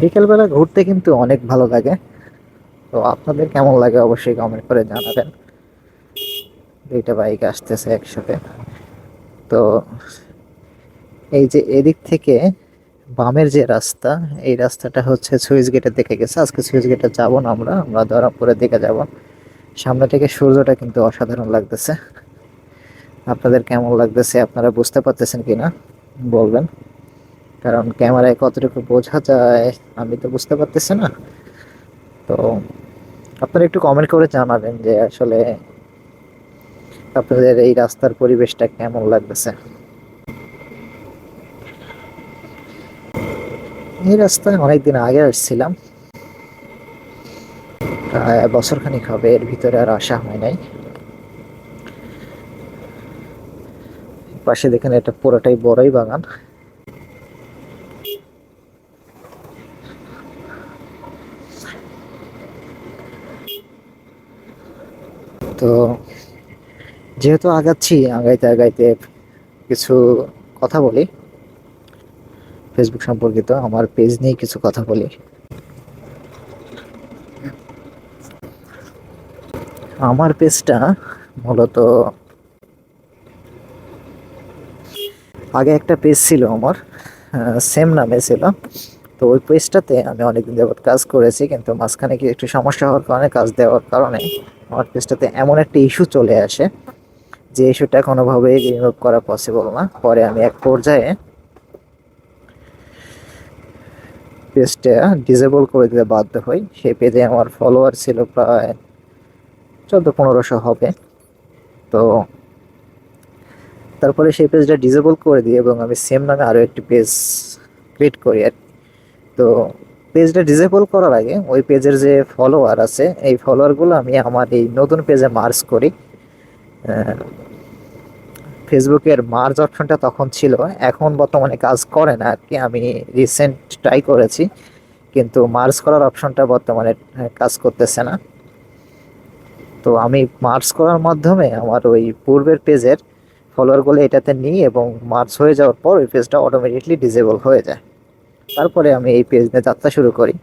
বিকেলবেলা ঘুরতে কিন্তু অনেক ভালো লাগে। তো আপনাদের কেমন লাগে অবশ্যই কমেন্ট করে জানাবেন। দুইটা বাইক আসতেছে একসাথে। তো এই যে এদিক থেকে বামের যে রাস্তা, এই রাস্তাটা হচ্ছে সুইচ গেটের দিকে গেছে। আজকে সুইচ গেটে যাব না আমরা আমরা ধরামপুরের দিকে যাব। সামনে থেকে সূর্যটা কিন্তু অসাধারণ লাগতেছে। আপনাদের কেমন লাগতেছে, আপনারা বুঝতে পারতেছেন কিনা? বলবেন। কারণ ক্যামেরায় কতটুকু বোঝা যায়, আমি তো বুঝতে পারতেছি না। তো আপনারা একটু কমেন্ট করে জানাবেন যে আসলে আপনাদের এই রাস্তার পরিবেশটা কেমন লাগতেছে। এই রাস্তায় অনেকদিন আগে আসছিলাম। প্রায় বছরখানিক হবে, এর ভিতরে আর আসা হয় নাই। পাশে দেখেন এটা পুরোটাই বড়ই বাগান। তো যেহেতু আগাচ্ছি, আগাইতে আগাইতে কিছু কথা বলি। ফেসবুক সম্পর্কিত আমার পেজ নিয়ে কিছু কথা বলি। আমার পেজটা মূলত আগে একটা পেজ ছিল আমার সেম নামে ছিল। তো ওই পেজটাতে আমি অনেকদিন যাবৎ কাজ করেছি, কিন্তু মাঝখানে কি একটু সমস্যা হওয়ার কারণে, কাজ দেওয়ার কারণে আমার পেজটাতে এমন একটা ইস্যু চলে আসে যে ইস্যুটা কোনোভাবেই রিমুভ করা পসিবল না। পরে আমি এক পর্যায়ে পেজটা ডিসেবল করে দিতে বাধ্য হই। সেই পেজে আমার ফলোয়ার ছিল প্রায় চোদ্দ পনেরোশো হবে। তো তারপরে সেই পেজটা ডিসেবল করে দিই এবং আমি সেম নামে আরও একটি পেজ ক্রিয়েট করি আর তো পেজটা ডিসেবল করার আগে ওই পেজের যে ফলোয়ার আছে, এই ফলোয়ারগুলো আমি আমার এই নতুন পেজে মার্চ করি। ফেসবুকের মার্চ অপশনটা তখন ছিল, এখন বর্তমানে কাজ করে না আর কি আমি রিসেন্ট ট্রাই করেছি, কিন্তু মার্চ করার অপশনটা বর্তমানে কাজ করতেছে না। তো আমি মার্চ করার মাধ্যমে আমার ওই পূর্বের পেজের ফলোয়ারগুলো এটাতে নিই এবং মার্চ হয়ে যাওয়ার পর ওই পেজটা অটোমেটিকলি ডিসেবল হয়ে যায়। তারপরে আমি এই পেজ নিয়ে যাত্রা শুরু করি।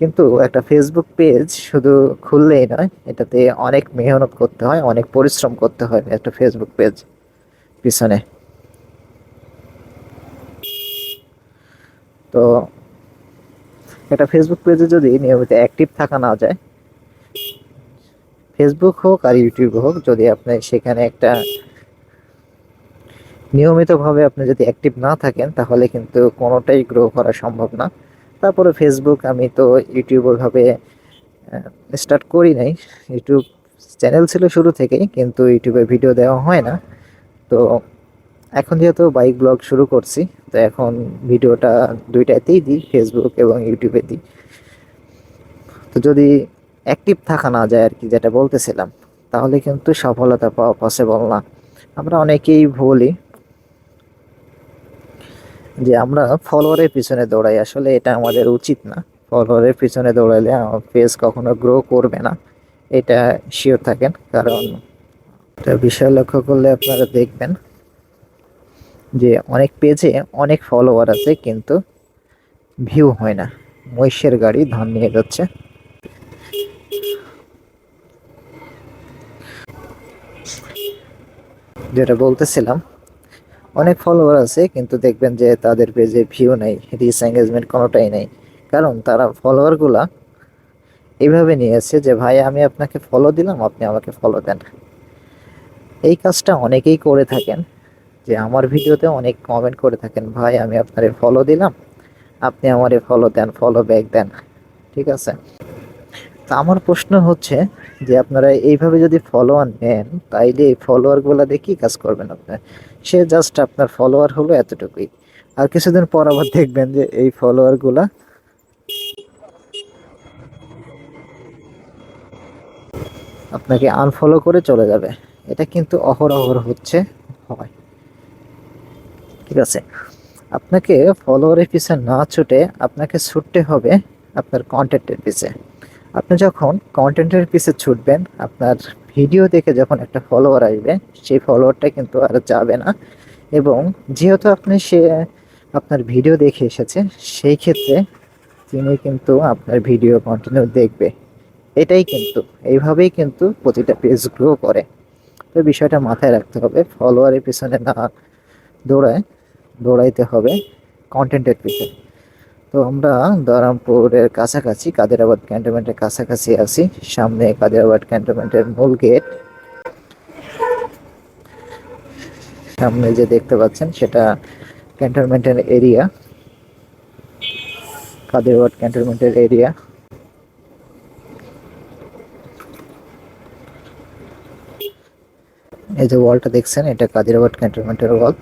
কিন্তু একটা ফেসবুক পেজ শুধু খুললেই নয়, এটাতে অনেক মেহনত করতে হয়, অনেক পরিশ্রম করতে হয় একটা ফেসবুক পেজ পিছনে। তো একটা ফেসবুক পেজে যদি নিয়মিত অ্যাক্টিভ থাকা না যায় ফেসবুক হোক আর ইউটিউব হোক, যদি আপনি সেখানে একটা নিয়মিতভাবে আপনি যদি অ্যাক্টিভ না থাকেন, তাহলে কিন্তু কোনোটাই গ্রো করা সম্ভব না। তারপরে ফেসবুক আমি তো ইউটিউব ওইভাবে স্টার্ট করি নাই। ইউটিউব চ্যানেল ছিল শুরু থেকেই, কিন্তু ইউটিউবে ভিডিও দেওয়া হয় না। তো এখন যেহেতু বাইক ব্লগ শুরু করছি, তো এখন ভিডিওটা দুইটাতেই দিই ফেসবুক এবং ইউটিউবে দিই। তো যদি অ্যাক্টিভ থাকা না যায় আর কি, যেটা বলতেছিলাম, তাহলে কিন্তু সফলতা পাওয়া পসিবল না। আমরা অনেকেই বলি যে আমরা ফলোয়ারের পিছনে দৌড়াই, আসলে এটা আমাদের উচিত না। ফলোয়ারের পিছনে দৌড়ালে পেজ কখনো গ্রো করবে না, এটা শিওর থাকেন। কারণ এটা বিষয় লক্ষ্য করলে আপনারা দেখবেন যে অনেক পেজে অনেক ফলোয়ার আছে, কিন্তু ভিউ হয় না। মহিষের গাড়ি ধান নিয়ে যাচ্ছে। যেটা বলতেছিলাম অনেক ফলোয়ার আছে, কিন্তু দেখবেন যে তাদের পেজে ভিউ নেই রিস এঙ্গেজমেন্ট কোনোটাই নেই। কারণ তারা ফলোয়ারগুলা এইভাবে নিয়েছে যে, ভাই, আমি আপনাকে ফলো দিলাম, আপনি আমাকে ফলো দেন। এই কাজটা অনেকেই করে থাকেন, যে আমার ভিডিওতে অনেক কমেন্ট করে থাকেন, ভাই, আমি আপনারে ফলো দিলাম, আপনি আমারে ফলো দেন ফলো ব্যাক দেন। ঠিক আছে? তা আমার প্রশ্ন হচ্ছে যে আপনারা এইভাবে যদি ফলোয়ার নেন, তাইলে এই ফলোয়ারগুলো দিয়ে কী কাজ করবেন আপনার সে জাস্ট আপনার ফলোয়ার হলো এতটুকুই। আর কিছুদিন পর আবার দেখবেন যে এই ফলোয়ারগুলা আপনাকে আনফলো করে চলে যাবে। এটা কিন্তু অহরহ হচ্ছে, হয়। ঠিক আছে। আপনাকে ফলোয়ারের পিছে না ছুটে আপনাকে ছুটতে হবে আপনার কন্টেন্টের পিছে। আপনি যখন কন্টেন্টের পিছে ছুটবেন, আপনার ভিডিও দেখে যখন একটা ফলোয়ার আসবে, সেই ফলোয়ারটা কিন্তু আর যাবে না। এবং যেহেতু আপনি সে, আপনার ভিডিও দেখে এসেছে, সেই ক্ষেত্রে তিনি কিন্তু আপনার ভিডিও কন্টিনিউ দেখবে। এটাই কিন্তু, এইভাবেই কিন্তু প্রতিটা পেজ গ্রো করে। তো বিষয়টা মাথায় রাখতে হবে ফলোয়ারের পিছনে না দৌড়ায়, দৌড়াইতে হবে কন্টেন্টের পিছনে তো আমরা দরামপুরের কাছাকাছি, কাদেরাবাদ ক্যান্টনমেন্টের কাছাকাছি আছি। সামনে কাদেরাবাদ ক্যান্টনমেন্টের মূল গেট। সামনে যে দেখতে পাচ্ছেন, সেটা ক্যান্টনমেন্টের এরিয়া। কাদেরাবাদ ক্যান্টনমেন্টের এরিয়া। এই যে ওয়ালটা দেখছেন, এটা কাদিরাবাদ ক্যান্টনমেন্টের ওয়াল।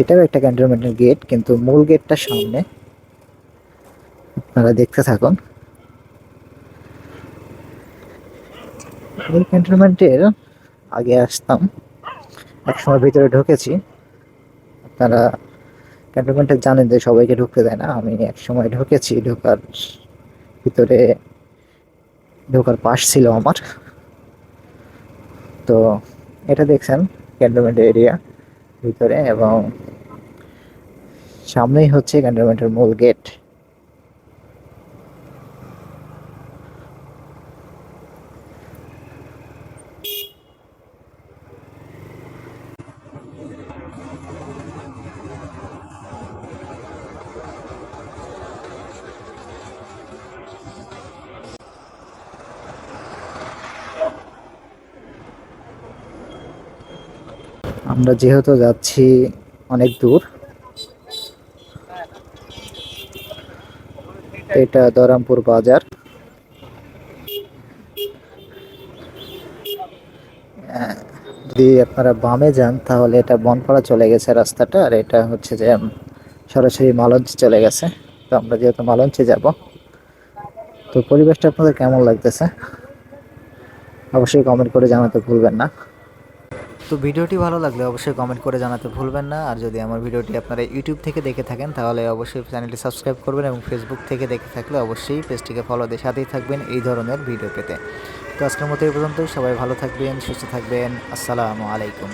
এটাও একটা ক্যান্টনমেন্টের গেট কিন্তু মূল গেটটা সামনে। আপনারা দেখতে থাকুন। এই ক্যান্টনমেন্টের আগে আসতাম। একসময় ভিতরে ঢুকেছি। আপনারা ক্যান্টনমেন্টে জানেন যে সবাইকে ঢুকতে দেয় না। আমি এক সময় ঢুকেছি, ঢোকার ভিতরে, ঢোকার পাশ ছিল আমার। তো এটা দেখছেন ক্যান্টনমেন্ট এরিয়া ভিতরে এবং সামনেই হচ্ছে ক্যান্টনমেন্টের মূল গেট আমরা যেহেতু যাচ্ছি অনেক দূর, এটা দরামপুর বাজার। যদি আপনারা বামে যান, তাহলে এটা বনপাড়া চলে গেছে রাস্তাটা, আর এটা হচ্ছে যে সরাসরি মালঞ্চ চলে গেছে। তো আমরা যেহেতু মালঞ্চে যাব, তো পরিবেশটা আপনাদের কেমন লাগতেছে? অবশ্যই কমেন্ট করে জানাতে ভুলবেন না। তো ভিডিওটি ভালো লাগলে অবশ্যই কমেন্ট করে জানাতে ভুলবেন না। আর যদি আমার ভিডিওটি আপনারা ইউটিউব থেকে দেখে থাকেন, তাহলে অবশ্যই চ্যানেলটি সাবস্ক্রাইব করবেন এবং ফেসবুক থেকে দেখে থাকলে অবশ্যই পেজটিকে ফলো দিয়ে সাথেই থাকবেন এই ধরনের ভিডিও পেতে। তো আজকের মতো এই পর্যন্তই। সবাই ভালো থাকবেন, সুস্থ থাকবেন। আসসালামু আলাইকুম।